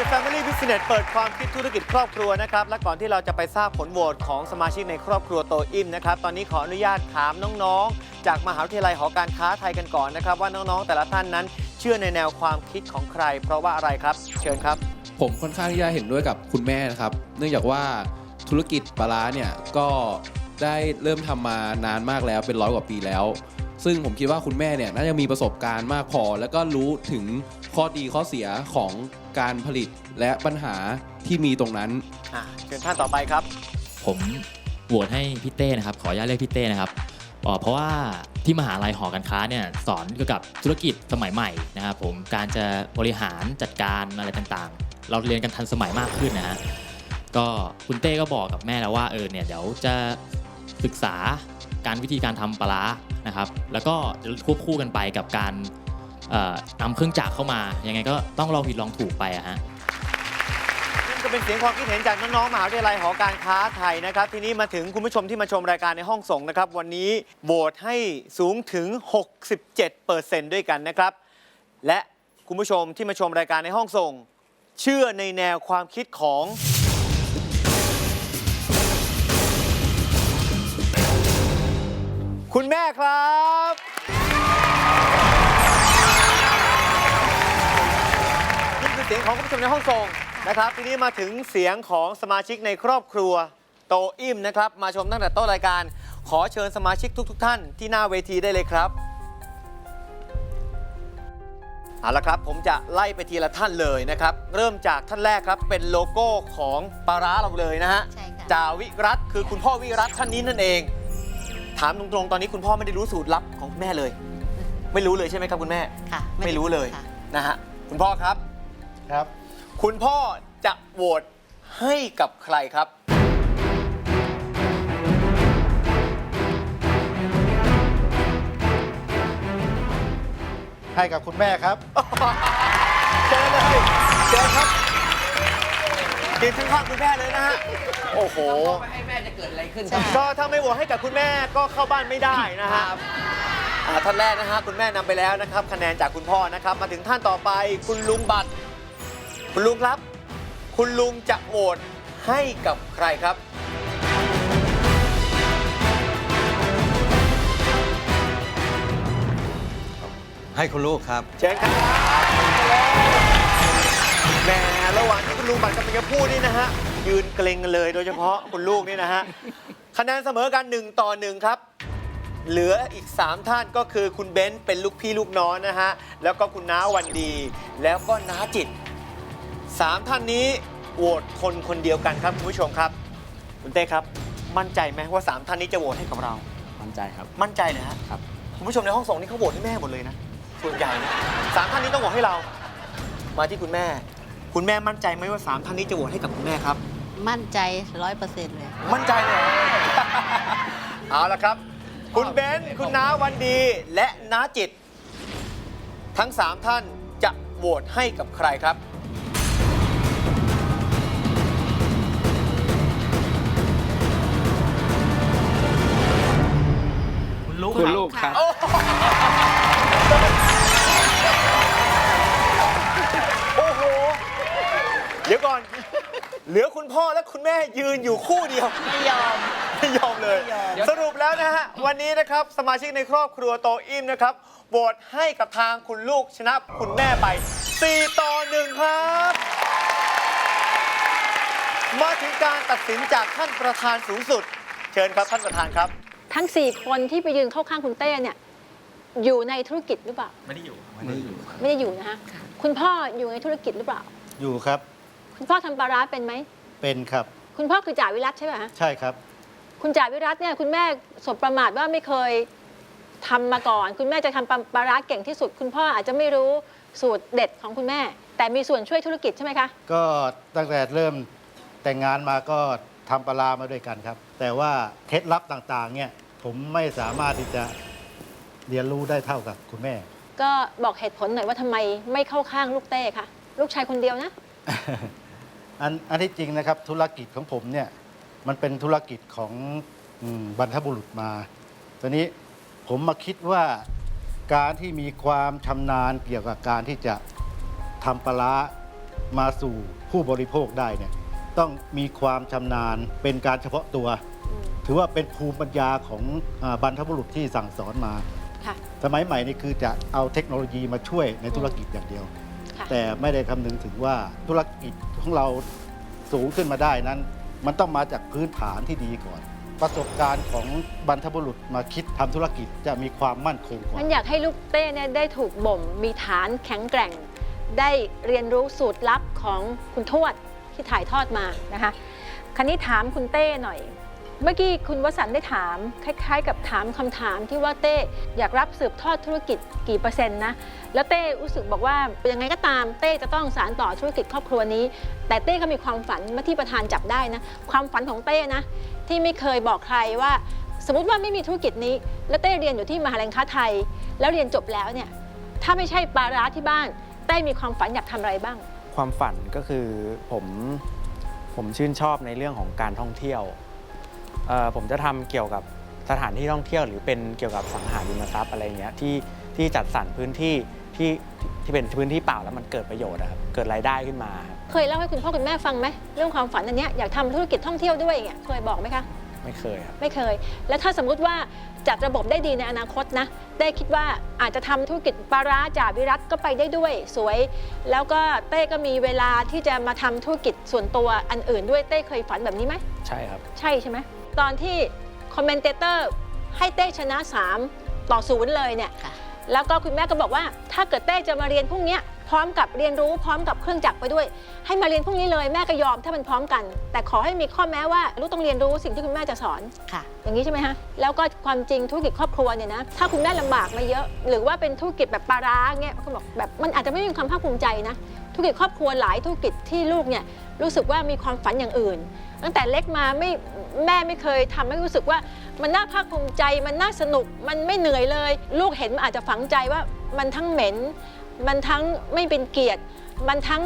The Family Business เปิดความคิดธุรกิจครอบครัวนะครับ และก่อนที่เราจะไปทราบผลโหวตของสมาชิกในครอบครัวโตอิ่มนะครับ ตอนนี้ขออนุญาตถามน้องๆ จากมหาวิทยาลัยหอการค้าไทยกันก่อนนะครับ ว่าน้องๆ แต่ละท่านนั้นเชื่อในแนวความคิดของใคร เพราะว่าอะไรครับ เชิญครับ ผมค่อนข้างที่จะเห็นด้วยกับคุณแม่นะครับ เนื่องจากว่าธุรกิจปลาร้าเนี่ยก็ได้เริ่มทำมานานมากแล้วเป็นร้อยกว่าปีแล้ว ซึ่งผมคิดว่าคุณแม่เนี่ยน่าจะมีประสบการณ์มากพอ แล้วก็รู้ถึงข้อดีข้อเสียของการผลิตและปัญหาที่มีตรงนั้น อะเชิญท่านต่อไปครับ ผมโหวตให้พี่เต้นะครับ ขออนุญาตเรียกพี่เต้นะครับเอ่อเพราะว่าที่มหาลัยหอการค้าเนี่ยสอนเกี่ยวกับธุรกิจสมัยใหม่นะครับผมการจะบริหารจัดการอะไรต่างๆ เราเรียนกันทันสมัยมากขึ้นนะฮะก็คุณเต้ก็บอกกับแม่แล้วว่าเออเนี่ยเดี๋ยวจะศึกษา การวิธีการทำปลาร้านะครับ แล้วก็จะควบคู่กันไปกับการเอ่อนำเครื่องจักรเข้ามา ยังไงก็ต้องลองผิดลองถูกไปอะฮะนั่ก็เป็นเสียงความคิดเห็นจากน้องๆมหาวิทยาลัยหอการค้าไทยนะครับ ทีนี้มาถึงคุณผู้ชมที่มาชมรายการในห้องส่งนะครับ วันนี้โหวตให้สูงถึง 67เปอร์เซนต์ด้วยกันนะครับ และคุณผู้ชมที่มาชมรายการในห้องส่ง เชื่อในแนวความคิดของ คุณแม่ครับ นี่คือเสียงของคุณผู้ชมในห้องส่งนะครับ ทีนี้มาถึงเสียงของสมาชิกในครอบครัวโตอิ่มนะครับ มาชมตั้งแต่ต้นรายการ ขอเชิญสมาชิกทุก ๆท่านที่หน้าเวทีได้เลยครับเอาละครับ ผมจะไล่ไปทีละท่านเลยนะครับ เริ่มจากท่านแรกครับ เป็นโลโก้ของปลาร้าเราเลยนะฮะใช่ค่ะจาวิรัตคือคุณพ่อวิรัตท่านนี้นั่นเอง ถามตรงๆ ตอนนี้คุณพ่อไม่ได้รู้สูตรลับของคุณแม่เลย ไม่รู้เลยใช่ไหมครับคุณแม่ ค่ะไม่รู้เลยค่ะนะฮะคุณพ่อครับ ครับ คุณพ่อจะโหวตให้กับใครครับ ให้กับคุณแม่ครับเจอเลยเจอครับ ยืนข้างๆคุณแม่เลยนะฮะ โอ้โหให้แม่จะเกิดอะไรขึ้นใช่ก็ถ้าไม่โหวตให้กับคุณแม่ก็เข้าบ้านไม่ได้นะฮะอ่าท่านแรกนะฮะคุณแม่นำไปแล้วนะครับ คะแนนจากคุณพ่อนะครับ มาถึงท่านต่อไปคุณลุงบัตร คุณลุงครับ คุณลุงจะโหวตให้กับใครครับ ให้คุณลูกครับ เชิญครับ แหมระหว่างที่คุณลุงบัตรกำลังจะพูดนี่นะฮะ ยืนเกรงกันเลยโดยเฉพาะคุณลูกนี่นะฮะ คะแนนเสมอกัน 1 ต่อ 1 ครับ เหลืออีก 3 ท่านก็คือคุณเบนซ์เป็นลูกพี่ลูกน้องนะฮะ แล้วก็คุณน้าวันดี แล้วก็น้าจิต 3 ท่านนี้โหวตคนคนเดียวกันครับคุณผู้ชมครับ คุณเต้ครับ มั่นใจไหมว่า 3 ท่านนี้จะโหวตให้กับเรา มั่นใจครับ มั่นใจเลยฮะครับ คุณผู้ชมในห้องส่งนี่เขาโหวตให้แม่หมดเลยนะส่วนใหญ่นะสามท่านนี้ต้องโหวตให้เรา มาที่คุณแม่ คุณแม่มั่นใจไหมว่าสามท่านนี้จะโหวตให้กับคุณแม่ครับ มั่นใจร้อยเปอร์เซ็นต์เลย มั่นใจเลยเหรอเอาละครับ คุณเบนซ์คุณน้าวันดีและน้าจิต ทั้งสามท่านจะโหวตให้กับใครครับ ก่อน เหลือคุณพ่อและคุณแม่ยืนอยู่คู่เดียว ไม่ยอม ไม่ยอมเลยสรุปแล้วนะฮะ วันนี้นะครับ สมาชิกในครอบครัวโตอิมนะครับโหวตให้กับทางคุณลูกชนะคุณแม่ไป 4 ต่อ 1 ครับ มาถึงการตัดสินจากท่านประธานสูงสุด เชิญครับท่านประธานครับ ทั้ง 4 คนที่ไปยืนเข้าข้างคุณเต้เนี่ยอยู่ในธุรกิจหรือเปล่า ไม่ได้อยู่ ไม่ได้อยู่นะคะคุณพ่ออยู่ในธุรกิจหรือเปล่า อยู่ครับ คุณพ่อทำปลาร้าเป็นไหม เป็นครับ คุณพ่อคือจ่าวิรัตใช่ไหมคะใช่ครับ คุณจ่าวิรัตเนี่ยคุณแม่สบประมาทว่าไม่เคยทำมาก่อน คุณแม่จะทำปลาร้าเก่งที่สุด คุณพ่ออาจจะไม่รู้สูตรเด็ดของคุณแม่ แต่มีส่วนช่วยธุรกิจใช่ไหมคะ ก็ตั้งแต่เริ่มแต่งงานมาก็ทำปลาร้ามาด้วยกันครับ แต่ว่าเคล็ดลับต่างๆ เนี่ย ผมไม่สามารถที่จะเรียนรู้ได้เท่ากับคุณแม่ ก็บอกเหตุผลหน่อยว่าทำไมไม่เข้าข้างลูกเต้คะลูกชายคนเดียวนะ อันอันที่จริงนะครับธุรกิจของผมเนี่ยมันเป็นธุรกิจของอืมบรรพบุรุษมาตอนนี้ผมมาคิดว่าการที่มีความชำนาญเกี่ยวกับการที่จะทำปลาร้ามาสู่ผู้บริโภคได้เนี่ยต้องมีความชำนาญเป็นการเฉพาะตัวถือว่าเป็นภูมิปัญญาของอาบรรพบุรุษที่สั่งสอนมา ค่ะ สมัยใหม่นี่คือจะเอาเทคโนโลยีมาช่วยในธุรกิจอย่างเดียว ค่ะแต่ไม่ได้คำนึงถึงว่าธุรกิจของเราสูงขึ้นมาได้นั้น มันต้องมาจากพื้นฐานที่ดีก่อน ประสบการณ์ของบรรพบุรุษมาคิดทำธุรกิจจะมีความมั่นคงกว่า มันอยากให้ลูกเต้เนี่ยได้ถูกบ่ม มีฐานแข็งแกร่ง ได้เรียนรู้สูตรลับของคุณทวดที่ถ่ายทอดมานะคะ คันนี้ถามคุณเต้หน่อย เมื่อกี้คุณวสันต์ได้ถาม คล้าย ๆ กับถามคำถามที่ว่าเต้อยากรับสืบทอดธุรกิจกี่เปอร์เซ็นต์นะ แล้วเต้รู้สึกบอกว่ายังไงก็ตามเต้จะต้องสานต่อธุรกิจครอบครัวนี้ แต่เต้ก็มีความฝันเมื่อที่ประธานจับได้นะ ความฝันของเต้นะ ที่ไม่เคยบอกใครว่า สมมติว่าไม่มีธุรกิจนี้ แล้วเต้เรียนอยู่ที่มหาลัยค้าไทย แล้วเรียนจบแล้วเนี่ยถ้าไม่ใช่ปลาร้าที่บ้านเต้มีความฝันอยากทำอะไรบ้าง ความฝันก็คือผมผมชื่นชอบในเรื่องของการท่องเที่ยว เอ่อผมจะทำเกี่ยวกับสถานที่ท่องเที่ยว หรือเป็นเกี่ยวกับสังหาริมทรัพย์อะไรเงี้ยที่ที่จัดสรรพื้นที่ที่ที่เป็นพื้นที่เปล่าแล้วมันเกิดประโยชน์นะครับเกิดรายได้ขึ้นมาครับเคยเล่าให้คุณพ่อคุณแม่ฟังไหมเรื่องความฝันอันเนี้ยอยากทำธุรกิจท่องเที่ยวด้วยอย่างเงี้ยเคยบอกไหมคะ ไม่เคยครับไม่เคย แล้วถ้าสมมุติว่าจัดระบบได้ดีในอนาคตนะ เต้คิดว่าอาจจะทำธุรกิจปลาร้าจ่าวิรัตก็ไปได้ด้วยสวย แล้วก็เต้ก็มีเวลาที่จะมาทำธุรกิจส่วนตัวอันอื่นด้วยเต้เคยฝันแบบนี้ไหม ใช่ครับ ใช่ใช่ไหม ตอนที่คอมเมนเตเตอร์ให้เต้ชนะ 3 ต่อศูนย์เลยเนี่ยค่ะแล้วก็คุณแม่ก็บอกว่า ถ้าเกิดเต้จะมาเรียนพรุ่งเนี้ยพร้อมกับเรียนรู้พร้อมกับเครื่องจักรไปด้วย ให้มาเรียนพรุ่งนี้เลยแม่ก็ยอมถ้ามันพร้อมกัน แต่ขอให้มีข้อแม้ว่าลูกต้องเรียนรู้สิ่งที่คุณแม่จะสอนค่ะ อย่างนี้ใช่ไหมฮะแล้วก็ความจริงธุรกิจครอบครัวเนี่ยนะถ้าคุณแม่ลำบากมาเยอะ หรือว่าเป็นธุรกิจแบบปลาร้าเงี้ยคุณบอกแบบมันอาจจะไม่มีความภาคภูมิใจนะธุรกิจครอบครัวหลายธุรกิจที่ลูกเนี่ยรู้สึกว่ามีความฝันอย่างอื่น ตั้งแต่เล็กมาไม่แม่ไม่เคยทำให้รู้สึกว่ามันน่าภาคภูมิใจมันน่าสนุกมันไม่เหนื่อยเลย ลูกเห็นมันอาจจะฝังใจว่ามันทั้งเหม็น มันทั้งไม่เป็นเกียรติ มันทั้ง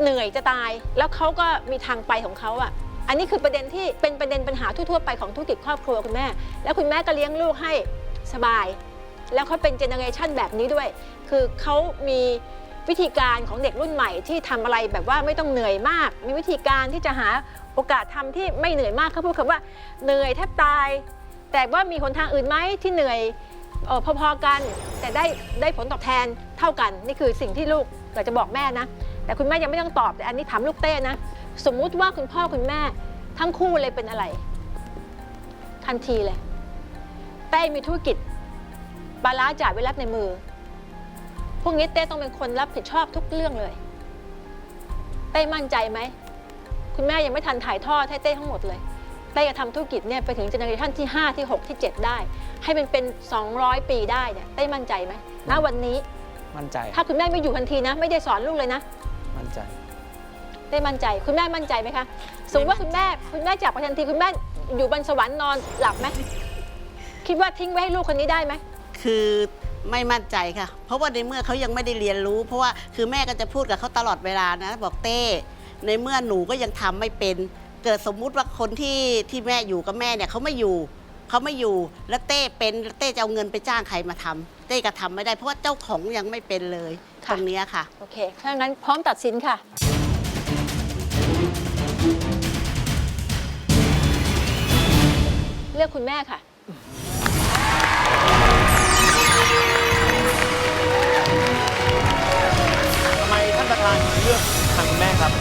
เหนื่อยจะตาย แล้วเขาก็มีทางไปของเขาอะอันนี้คือประเด็นที่เป็นประเด็นปัญหาทั่วๆไปของธุรกิจครอบครัวคุณแม่ แล้วคุณแม่ก็เลี้ยงลูกให้สบาย แล้วเขาเป็นเจเนอเรชันแบบนี้ด้วย คือเขามี วิธีการของเด็กรุ่นใหม่ที่ทำอะไรแบบว่าไม่ต้องเหนื่อยมาก มีวิธีการที่จะหาโอกาสทำที่ไม่เหนื่อยมากเขาพูดคำว่าเหนื่อยแทบตาย แต่ว่ามีหนทางอื่นไหมที่เหนื่อยเออพอๆกัน แต่ได้ได้ผลตอบแทนเท่ากันนี่คือสิ่งที่ลูกอยากจะบอกแม่นะ แต่คุณแม่ยังไม่ต้องตอบแต่อันนี้ถามลูกเต้นะ สมมุติว่าคุณพ่อคุณแม่ทั้งคู่เลยเป็นอะไร ทันทีเลย เต้มีธุรกิจปลาร้าจ่ายไว้รับในมือ พวกนี้เต้ต้องเป็นคนรับผิดชอบทุกเรื่องเลย เต้มั่นใจไหม คุณแม่ยังไม่ทันถ่ายทอดให้เต้ทั้งหมดเลย เต้จะทำธุรกิจเนี่ยไปถึงเจเนอเรชันที่ 5 ที่ 6 ที่ 7 ได้ ให้มันเป็น 200 ปีได้เนี่ยเต้มั่นใจไหมณวันนี้ มั่นใจ ถ้าคุณแม่ไม่อยู่ทันทีนะ ไม่ได้สอนลูกเลยนะ มั่นใจได้มั่นใจ คุณแม่มั่นใจไหมคะสมมติว่าคุณแม่คุณแม่จากไปทันทีคุณแม่อยู่บนสวรรค์นอนหลับไหมคิดว่าทิ้งไว้ให้ลูกคนนี้ได้ไหมคือ ไม่มั่นใจค่ะ เพราะว่าในเมื่อเขายังไม่ได้เรียนรู้ เพราะว่าคือแม่ก็จะพูดกับเขาตลอดเวลานะบอกเต้ในเมื่อหนูก็ยังทำไม่เป็น เกิดสมมุติว่าคนที่ที่แม่อยู่กับแม่เนี่ยเขาไม่อยู่เขาไม่อยู่แล้วเต้เป็นแล้วเต้จะเอาเงินไปจ้างใครมาทำเต้ก็ทำไม่ได้เพราะว่าเจ้าของยังไม่เป็นเลยค่ะตรงเนี้ยค่ะโอเคถ้างั้นพร้อมตัดสินค่ะเลือกคุณแม่ค่ะ เลือกทางคุณแม่ครับ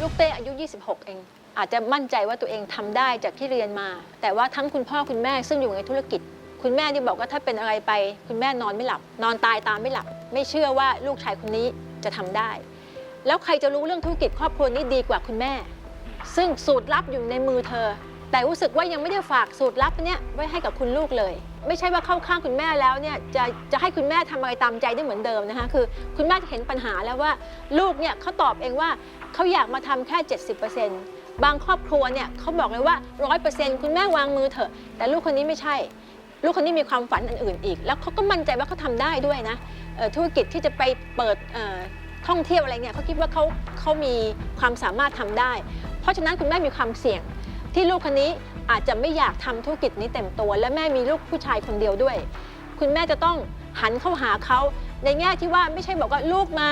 ลูกเต้อายุ 26 เอง อาจจะมั่นใจว่าตัวเองทำได้จากที่เรียนมา แต่ว่าทั้งคุณพ่อคุณแม่ซึ่งอยู่ในธุรกิจ คุณแม่ที่บอกว่าถ้าเป็นอะไรไป คุณแม่นอนไม่หลับ นอนตายตามไม่หลับ ไม่เชื่อว่าลูกชายคนนี้จะทำได้ แล้วใครจะรู้เรื่องธุรกิจครอบครัวนี้ดีกว่าคุณแม่ ซึ่งสูตรลับอยู่ในมือเธอ แต่รู้สึกว่ายังไม่ได้ฝากสูตรลับเนี้ยไว้ให้กับคุณลูกเลย ไม่ใช่ว่าเข้าข้างคุณแม่แล้วเนี่ยจะจะให้คุณแม่ทำอะไรตามใจได้เหมือนเดิมนะคะคือคุณแม่จะเห็นปัญหาแล้วว่าลูกเนี่ยเขาตอบเองว่าเขาอยากมาทำแค่ 70%บางครอบครัวเนี่ยเขาบอกเลยว่า 100%คุณแม่วางมือเถอะ แต่ลูกคนนี้ไม่ใช่ ลูกคนนี้มีความฝันอันอื่นอีก แล้วเขาก็มั่นใจว่าเขาทำได้ด้วยนะธุรกิจที่จะไปเปิดท่องเที่ยวอะไรเนี่ยเขาคิดว่าเขาเขามีความสามารถทำได้ เพราะฉะนั้นคุณแม่มีความเสี่ยง ที่ลูกคนนี้อาจจะไม่อยากทำธุรกิจนี้เต็มตัว และแม่มีลูกผู้ชายคนเดียวด้วย คุณแม่จะต้องหันเข้าหาเขาในแง่ที่ว่าไม่ใช่บอกว่าลูกมา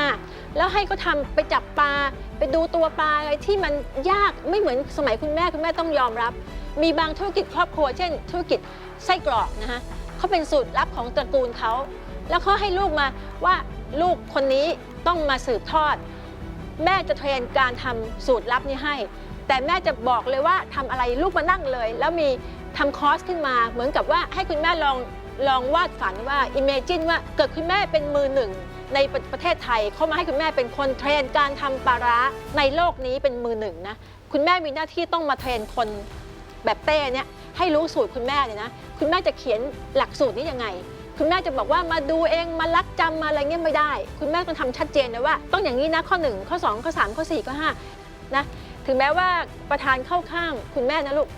แล้วให้เขาทำไปจับปลาไปดูตัวปลาอะไรที่มันยากไม่เหมือนสมัยคุณแม่คุณแม่ต้องยอมรับ มีบางธุรกิจครอบครัว เช่น ธุรกิจไส้กรอกนะคะเขาเป็นสูตรลับของตระกูลเขาแล้วเขาให้ลูกมาว่าลูกคนนี้ต้องมาสืบทอด แม่จะเทรนการทำสูตรลับนี้ให้ แต่แม่จะบอกเลยว่าทำอะไรลูกมานั่งเลย แล้วมีทำคอร์สขึ้นมาเหมือนกับว่าให้คุณแม่ลองลองวาดฝันว่า imagine ว่าเกิดคุณแม่เป็นมือหนึ่งในประประเทศไทยเขามาให้คุณแม่เป็นคนเทรนการทำปลาร้าในโลกนี้เป็นมือหนึ่งนะคุณแม่มีหน้าที่ต้องมาเทรนคนแบบเต้เนี่ยให้รู้สูตรคุณแม่เนี่ยนะคุณแม่จะเขียนหลักสูตรนี้ยังไง คุณแม่จะบอกว่ามาดูเองมาลักจำมาอะไรเงี้ยไม่ได้ คุณแม่ต้องทำชัดเจนนะว่า ต้องอย่างนี้นะข้อ 1 ข้อ 2 ข้อ 3 ข้อ 4 ข้อ5นะ ถึงแม้ว่าประธานเข้าข้างคุณแม่นะลูก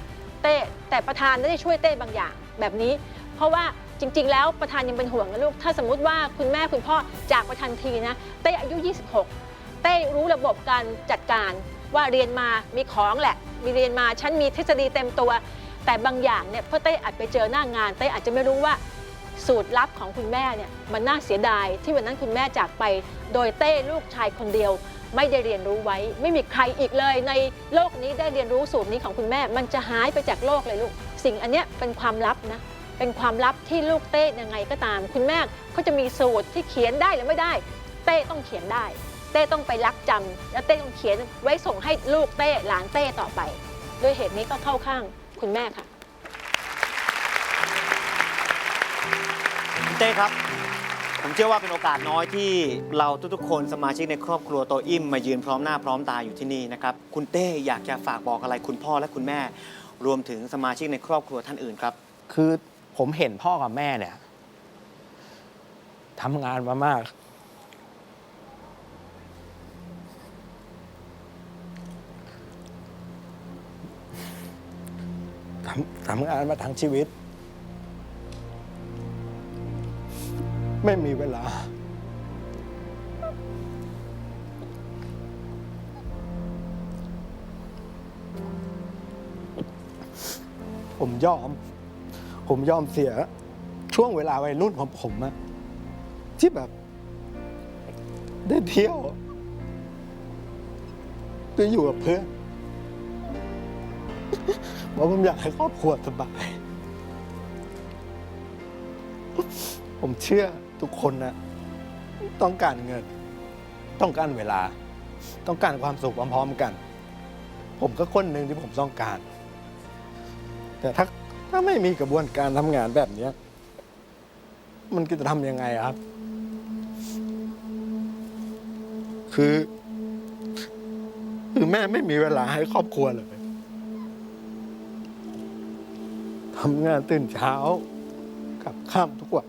เต้แต่ประธานได้ช่วยเต้บางอย่างแบบนี้ เพราะว่าจริง ๆ แล้วประธานยังเป็นห่วงนะลูก ถ้าสมมุติว่าคุณแม่คุณพ่อจากประธานทีนะ เต้อายุ 26 เต้รู้ระบบการจัดการว่าเรียนมามีของแหละ มีเรียนมาฉันมีทฤษฎีเต็มตัว แต่บางอย่างเนี่ยพอเต้อาจไปเจอหน้างาน เต้อาจจะไม่รู้ว่าสูตรลับของคุณแม่เนี่ยมันน่าเสียดายที่วันนั้นคุณแม่จากไป โดยเต้ลูกชายคนเดียว ไม่ได้เรียนรู้ไว้ ไม่มีใครอีกเลย ในโลกนี้ได้เรียนรู้สูตรนี้ของคุณแม่ มันจะหายไปจากโลกเลยลูก สิ่งอันเนี้ยเป็นความลับนะเป็นความลับที่ลูกเต้ยังไงก็ตาม คุณแม่เขาจะมีสูตรที่เขียนได้หรือไม่ได้ เต้ต้องเขียนได้ เต้ต้องไปรักจำแล้วเต้ต้องเขียนไว้ส่งให้ลูกเต้หลานเต้ต่อไป ด้วยเหตุนี้ก็เข้าข้างคุณแม่ค่ะเต้ครับ ผมเชื่อว่าเป็นโอกาสน้อยที่เราทุกๆ คนสมาชิกในครอบครัวโตอิ่มมายืนพร้อมหน้าพร้อมตาอยู่ที่นี่นะครับ คุณเต้อยากจะฝากบอกอะไรคุณพ่อและคุณแม่ รวมถึงสมาชิกในครอบครัวท่านอื่นครับ คือผมเห็นพ่อกับแม่เนี่ยทำงานมามาก ทำทำงานมาทั้งชีวิต ไม่มีเวลา ผมยอม ผมยอมเสีย ช่วงเวลาวัยรุ่นของผมอะที่แบบ ได้เที่ยวได้อยู่กับเพื่อนเพราะผมอยากให้ครอบครัวสบาย ผมเชื่อ ทุกคนนะต้องการเงิน ต้องการเวลา ต้องการความสุขพร้อมๆกัน ผมก็คนหนึ่งที่ผมต้องการ แต่ถ้าถ้าไม่มีกระบวนการทำงานแบบนี้มันจะทำยังไงครับ คือ คือแม่ไม่มีเวลาให้ครอบครัวเลยทำงานตื่นเช้ากับค่ำทุกวัน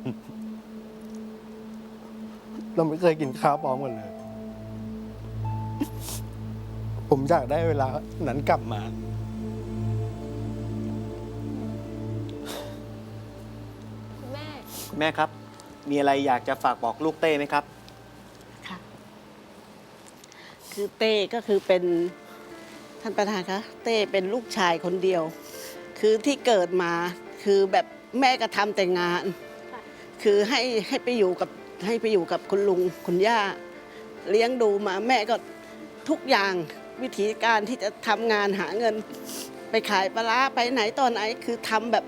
เราไม่เคยกินข้าวพร้อมกันเลย ผมอยากได้เวลานั้นกลับมา คุณแม่คุณแม่ครับ มีอะไรอยากจะฝากบอกลูกเต้ไหมครับ ค่ะคือเต้ก็คือเป็นท่านประธานคะเต้เป็นลูกชายคนเดียว คือที่เกิดมาคือแบบแม่ก็ทำแต่งาน ค่ะ คือให้ให้ไปอยู่กับ ให้ไปอยู่กับคุณลุงคุณย่า เลี้ยงดูมาแม่ก็ทุกอย่างวิธีการที่จะทำงานหาเงิน ไปขายปลาร้าไปไหนตอนไหน คือทำแบบ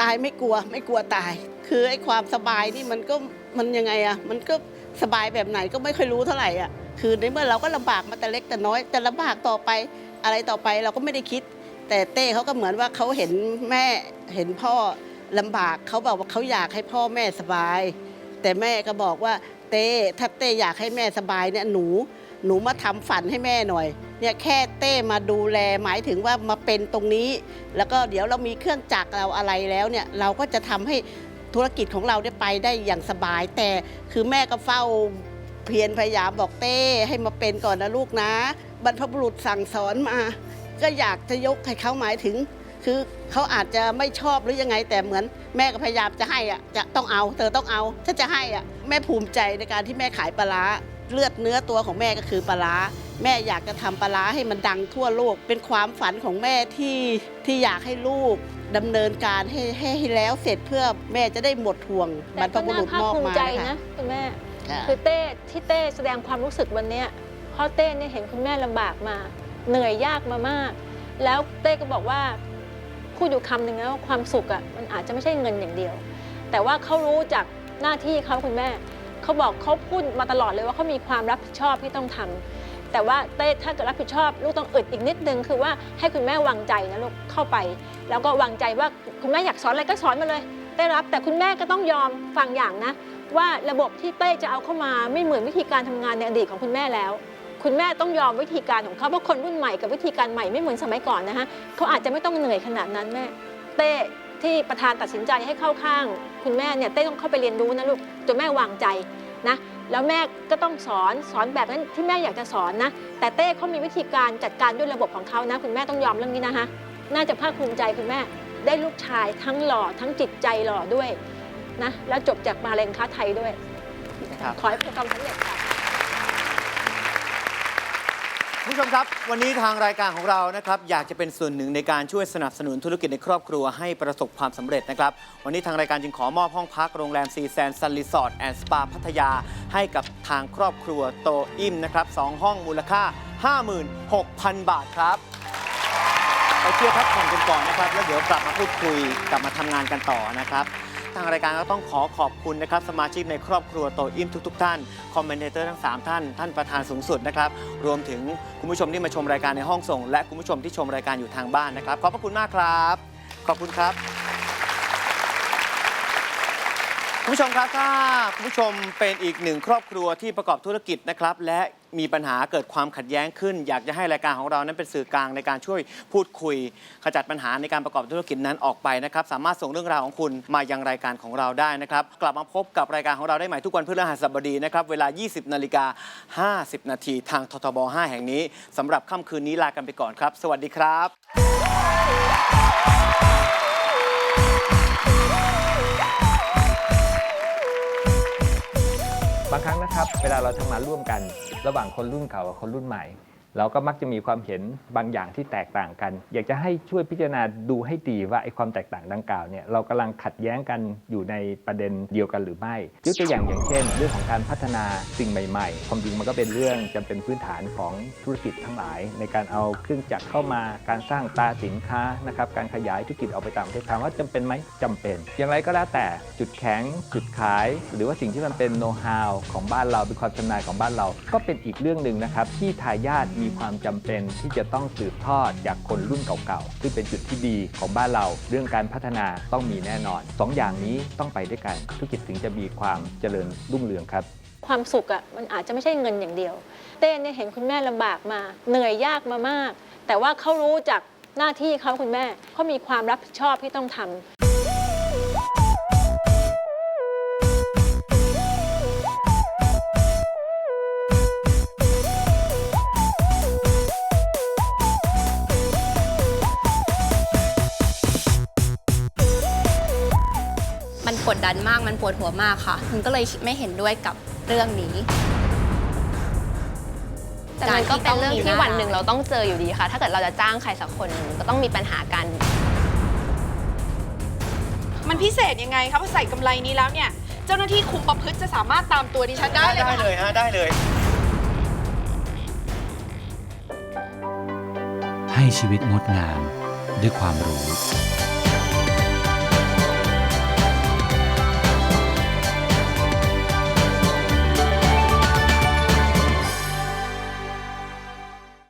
ตายไม่กลัว ไม่กลัวตาย คือไอ้ความสบายนี่มันก็มันยังไงอะมันก็สบายแบบไหนก็ไม่ค่อยรู้เท่าไหร่อะคือในเมื่อเราก็ลำบากมาแต่เล็กแต่น้อยแต่ลำบากต่อไปอะไรต่อไปเราก็ไม่ได้คิด แต่เต้เขาก็เหมือนว่าเขาเห็นแม่เห็นพ่อลำบากเขาบอกว่าเขาอยากให้พ่อแม่สบาย แต่แม่ก็บอกว่าเต้ถ้าเต้อยากให้แม่สบายเนี่ยหนู หนูมาทำฝันให้แม่หน่อยเนี่ยแค่เต้มาดูแลหมายถึงว่ามาเป็นตรงนี้ แล้วก็เดี๋ยวเรามีเครื่องจักรเราอะไรแล้วเนี่ยเราก็จะทำให้ธุรกิจของเราได้ไปได้อย่างสบาย แต่คือแม่ก็เฝ้าเพียรพยายามบอกเต้ให้มาเป็นก่อนนะลูกนะ บรรพบุรุษสั่งสอนมา ก็อยากจะยกให้เขาหมายถึง คือเขาอาจจะไม่ชอบหรือยังไง แต่เหมือนแม่ก็พยายามจะให้อะจะต้องเอาเธอต้องเอา ถ้าจะให้อะแม่ภูมิใจในการที่แม่ขายปลาร้าเลือดเนื้อตัวของแม่ก็คือปลาร้าแม่อยากจะทำปลาร้าให้มันดังทั่วโลก เป็นความฝันของแม่ที่ที่อยากให้ลูกดำเนินการให้ให้ให้แล้วเสร็จเพื่อแม่จะได้หมดห่วงบรแต่รพก็บุน่ารุษภาคมอบภูมิมาใจค่ะนะคุณแม่ค่ะคือเต้ที่เต้แสดงความรู้สึกวันเนี้ยเพราะเต้เนี่ยเห็นคุณแม่ลำบากมา เหนื่อยยากมามาก แล้วเต้ก็บอกว่า พูดอยู่คำหนึ่งนะว่าความสุขอะมันอาจจะไม่ใช่เงินอย่างเดียว แต่ว่าเขารู้จากหน้าที่เขาคุณแม่เขาบอกเขาพูดมาตลอดเลยว่าเขามีความรับผิดชอบที่ต้องทำแต่ว่าเต้ถ้าเกิดรับผิดชอบลูกต้องอึดอีกนิดนึงคือว่าให้คุณแม่วางใจนะลูกเข้าไป แล้วก็วางใจว่าคุณแม่อยากสอนอะไรก็สอนมาเลยเต้รับแต่คุณแม่ก็ต้องยอมฟังอย่างนะ ว่าระบบที่เต้จะเอาเข้ามาไม่เหมือนวิธีการทำงานในอดีตของคุณแม่แล้ว คุณแม่ต้องยอมวิธีการของเขาเพราะคนรุ่นใหม่กับวิธีการใหม่ไม่เหมือนสมัยก่อนนะฮะเขาอาจจะไม่ต้องเหนื่อยขนาดนั้นแม่ เต้ที่ประธานตัดสินใจให้เข้าข้าง คุณแม่เนี่ยเต้ต้องเข้าไปเรียนรู้นะลูกจนแม่วางใจนะแล้วแม่ก็ต้องสอนสอนแบบนั้นที่แม่อยากจะสอนนะ แต่เต้เขามีวิธีการจัดการด้วยระบบของเขานะ คุณแม่ต้องยอมเรื่องนี้นะคะน่าจะภาคภูมิใจคุณแม่ ได้ลูกชายทั้งหล่อทั้งจิตใจหล่อด้วยนะแล้วจบจากมหาเรียนค้าไทยด้วยครับขอให้ประสบความสำเร็จค่ะ ผู้ชมครับ วันนี้ทางรายการของเรานะครับ อยากจะเป็นส่วนหนึ่งในการช่วยสนับสนุนธุรกิจในครอบครัวให้ประสบความสำเร็จนะครับ วันนี้ทางรายการจึงขอมอบห้องพักโรงแรมซีแซนซันรีสอร์ทแอนด์สปาพัทยา ให้กับทางครอบครัวโตอิ่มนะครับสองห้องมูลค่า 56,000 บาทครับ ไปเที่ยวพักผ่อนกันก่อนนะครับ แล้วเดี๋ยวกลับมาพูดคุยกลับมาทำงานกันต่อนะครับ ทางรายการก็ต้องขอขอบคุณนะครับสมาชิกในครอบครัวโตอิ่มทุก ๆ ท่าน คอมเมนเตอร์ทั้ง 3 ท่าน ท่านประธานสูงสุดนะครับ รวมถึงคุณผู้ชมที่มาชมรายการในห้องส่ง และคุณผู้ชมที่ชมรายการอยู่ทางบ้านนะครับ ขอบพระคุณมากครับ ขอบคุณครับคุณผู้ชมครับถ้าคุณผู้ชมเป็นอีกหนึ่งครอบครัวที่ประกอบธุรกิจนะครับและ มีปัญหาเกิดความขัดแย้งขึ้น อยากจะให้รายการของเรานั้นเป็นสื่อกลางในการช่วยพูดคุย ขจัดปัญหาในการประกอบธุรกิจนั้นออกไปนะครับ สามารถส่งเรื่องราวของคุณมายังรายการของเราได้นะครับ กลับมาพบกับรายการของเราได้ใหม่ทุกวันพฤหัสบดีนะครับ เวลา 20 นาฬิกา 50 นาทีทางททบ 5 แห่งนี้สำหรับค่ำคืนนี้ลากันไปก่อนครับ สวัสดีครับ บางครั้งนะครับ เวลาเราทำงานร่วมกัน ระหว่างคนรุ่นเก่ากับคนรุ่นใหม่ เราก็มักจะมีความเห็นบางอย่างที่แตกต่างกัน อยากจะให้ช่วยพิจารณาดูให้ดีว่าไอ้ความแตกต่างดังกล่าวเนี่ยเรากำลังขัดแย้งกันอยู่ในประเด็นเดียวกันหรือไม่ยกตัวอย่างอย่างเช่น เรื่องของการพัฒนาสิ่งใหม่ๆ ความจริงมันก็เป็นเรื่องจำเป็นพื้นฐานของธุรกิจทั้งหลาย ในการเอาเครื่องจักรเข้ามาการสร้างตราสินค้านะครับการขยายธุรกิจออกไปต่างประเทศถามว่าจำเป็นไหมจำเป็น อย่างไรก็แล้วแต่จุดแข็งจุดขาย หรือว่าสิ่งที่มันเป็นโน้ตฮาวของบ้านเราเป็นความชำนาญของบ้านเรา ก็เป็นอีกเรื่องหนึ่งนะครับที่ทายาทมีความจำเป็นที่จะต้องสืบทอดจากคนรุ่นเก่าๆซึ่งเป็นจุดที่ดีของบ้านเรา เรื่องการพัฒนาต้องมีแน่นอนสองอย่างนี้ต้องไปด้วยกันธุรกิจถึงจะมีความเจริญรุ่งเรืองครับ ความสุขอะ่ะมันอาจจะไม่ใช่เงินอย่างเดียว เต้เนี่ยเห็นคุณแม่ลำบากมา เหนื่อยยากมามาก แต่ว่าเขารู้จากหน้าที่เขาคุณแม่เขามีความรับผิดชอบที่ต้องทำ ดดันมากมันปวดหัวมากค่ะมันก็เลยไม่เห็นด้วยกับเรื่องนี้ แต่มันก็เป็นเรื่องที่วันหนึ่งเราต้องเจออยู่ดีค่ะ ถ้าเกิดเราจะจ้างใครสักคนหนึ่งก็ต้องมีปัญหากัน มันพิเศษยังไงคะพอใส่กำไรนี้แล้วเนี่ย เจ้าหน้าที่คุมประพฤติจะสามารถตามตัวดิฉันได้เลยได้ค่ะ เลยฮะได้เลย ให้ชีวิตงดงามด้วยความรู้